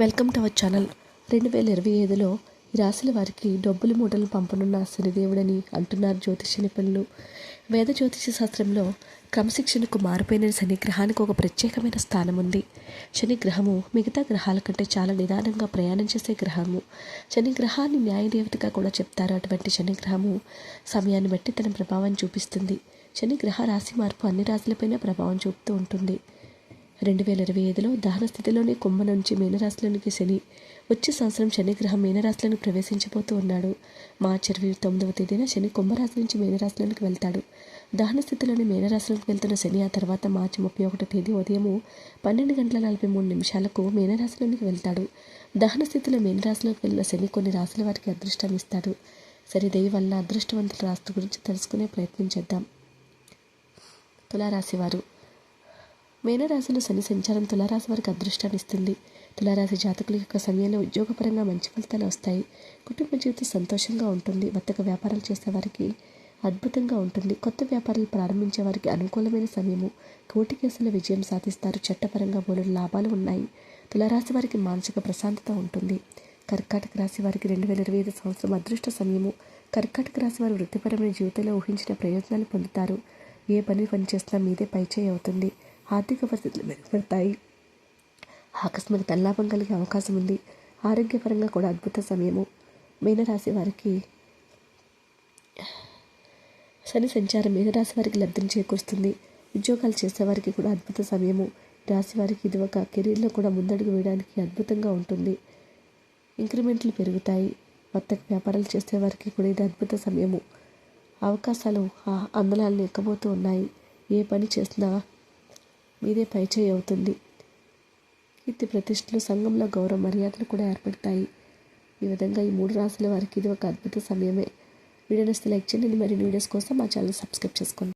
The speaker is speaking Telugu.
Welcome to our channel. రెండు వేల ఇరవై ఐదులో ఈ రాశుల వారికి డబ్బులు మూటలు పంపనున్న శనిదేవుడని అంటున్నారు జ్యోతిష నిపుణులు. వేద జ్యోతిష శాస్త్రంలో క్రమశిక్షణకు మారిపోయిన శని గ్రహానికి ఒక ప్రత్యేకమైన స్థానం ఉంది శని గ్రహము మిగతా గ్రహాల కంటే చాలా నిదానంగా ప్రయాణం చేసే గ్రహము. శని గ్రహాన్ని న్యాయదేవతగా కూడా చెప్తారు. అటువంటి శని గ్రహము సమయాన్ని బట్టి తన ప్రభావం చూపిస్తుంది. శని గ్రహ రాశి మార్పు అన్ని రాశులపైన ప్రభావం చూపుతూ ఉంటుంది. రెండు వేల ఇరవై ఐదులో దహన స్థితిలోని కుంభ నుంచి మీనరాశిలోనికి శని వచ్చే సంవత్సరం శనిగ్రహం మీనరాశిలోకి ప్రవేశించబోతూ ఉన్నాడు. మార్చి ఇరవై తొమ్మిదవ తేదీన శని కుంభరాశి నుంచి మీనరాశిలోనికి వెళ్తాడు. దహన స్థితిలోని మీనరాశిలోకి వెళ్తున్న శని ఆ తర్వాత మార్చి ముప్పై ఒకటో తేదీ ఉదయము పన్నెండు గంటల నలభై మూడు నిమిషాలకు మీనరాశిలోనికి వెళ్తాడు. దహన స్థితిలో మీనరాశిలోకి వెళ్ళిన శని కొన్ని రాశుల వారికి అదృష్టాన్ని ఇస్తాడు. సరే దేవి వల్ల అదృష్టవంతుల రాశి గురించి తెలుసుకునే ప్రయత్నం చేద్దాం. తులారాశి వారు మీనరాశిలో శని సంచారం తులారాశి వారికి అదృష్టాన్ని ఇస్తుంది. తులారాశి జాతకుల యొక్క సమయంలో ఉద్యోగపరంగా మంచి ఫలితాలు వస్తాయి. కుటుంబ జీవితం సంతోషంగా ఉంటుంది. వర్తక వ్యాపారాలు చేసే వారికి అద్భుతంగా ఉంటుంది. కొత్త వ్యాపారాలు ప్రారంభించే వారికి అనుకూలమైన సమయము. కోటి కేసుల విజయం సాధిస్తారు. చట్టపరంగా బోలెడు లాభాలు ఉన్నాయి. తులారాశి వారికి మానసిక ప్రశాంతత ఉంటుంది. కర్కాటక రాశి వారికి రెండు వేల ఇరవై ఐదు సంవత్సరం అదృష్ట సమయము. కర్కాటక రాశి వారు వృత్తిపరమైన జీవితంలో ఊహించిన ప్రయోజనాలు పొందుతారు. ఏ పని పని మీదే పైచేయి అవుతుంది. ఆర్థిక పరిస్థితులు మెరుగుపడతాయి. ఆకస్మిక తల్లాభం కలిగే అవకాశం ఉంది. ఆరోగ్యపరంగా కూడా అద్భుత సమయము. మీనరాశి వారికి శని సంచారం మీనరాశి వారికి లబ్ధిని చేకూరుస్తుంది. ఉద్యోగాలు చేసేవారికి కూడా అద్భుత సమయము. రాశి వారికి ఇది ఒక కెరీర్లో కూడా ముందడుగు వేయడానికి అద్భుతంగా ఉంటుంది. ఇంక్రిమెంట్లు పెరుగుతాయి. వర్తక వ్యాపారాలు చేసేవారికి కూడా ఇది అద్భుత సమయము. అవకాశాలు ఆ అందలాలను ఎక్కబోతూ ఉన్నాయి. ఏ పని చేసినా మీదే పైచేయి అవుతుంది. కీర్తి ప్రతిష్టలు సంఘంలో గౌరవ మర్యాదలు కూడా ఏర్పడతాయి. ఈ విధంగా ఈ మూడు రాసుల వారికి ఇది ఒక అద్భుత సమయమే. వీడియో నచ్చితే లైక్ చేయండి. మరిన్ని వీడియోస్ కోసం మా ఛానల్ సబ్స్క్రైబ్ చేసుకోండి.